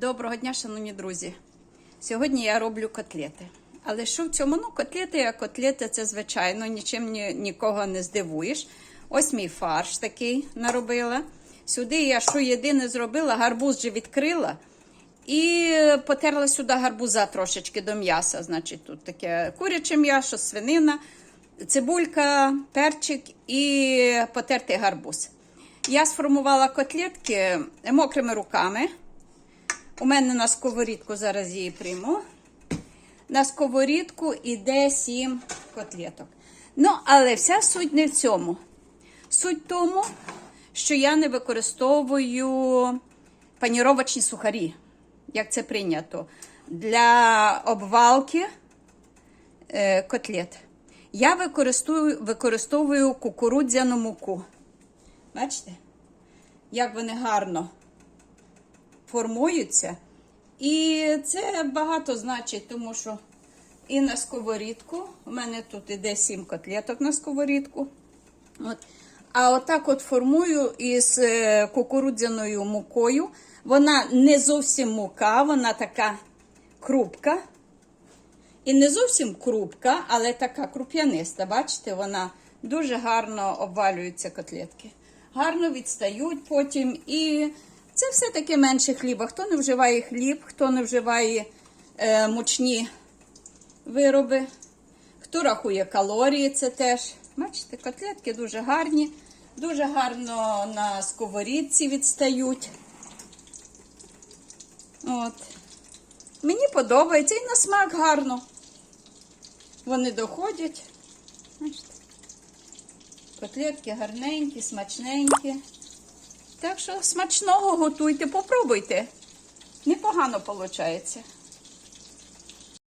Доброго дня, шановні друзі. Сьогодні я роблю котлети. Але що в цьому? Ну, котлети, як котлети, це звичайно, нічим ні, нікого не здивуєш. Ось мій фарш такий наробила. Сюди я що єдине зробила, гарбуз же відкрила і потерла сюди гарбуза трошечки до м'яса. Значить, тут таке куряче м'ясо, свинина, цибулька, перчик і потертий гарбуз. Я сформувала котлетки мокрими руками. У мене на сковорідку зараз її прийму. На сковорідку іде 7 котлеток. Ну, але вся суть не в цьому. Суть в тому, що я не використовую паніровочні сухарі, як це прийнято, для обвалки е, котлет. Я використовую, використовую кукурудзяну муку. Бачите? Як вони гарно формуються. І це багато значить, тому що і на сковорідку. У мене тут іде 7 котлеток на сковорідку. От. А отак от формую із е, кукурудзяною мукою. Вона не зовсім мука, вона така крупка. І не зовсім крупка, але така круп'яниста. Бачите, вона дуже гарно обвалюються котлетки. Гарно відстають потім. І це все-таки менше хліба. Хто не вживає хліб, хто не вживає е, мучні вироби, хто рахує калорії, це теж. Бачите, котлетки дуже гарні, дуже гарно на сковорідці відстають. От. Мені подобається і на смак гарно. Вони доходять. Бачите. Котлетки гарненькі, смачненькі. Так що смачного готуйте, попробуйте. Непогано виходить.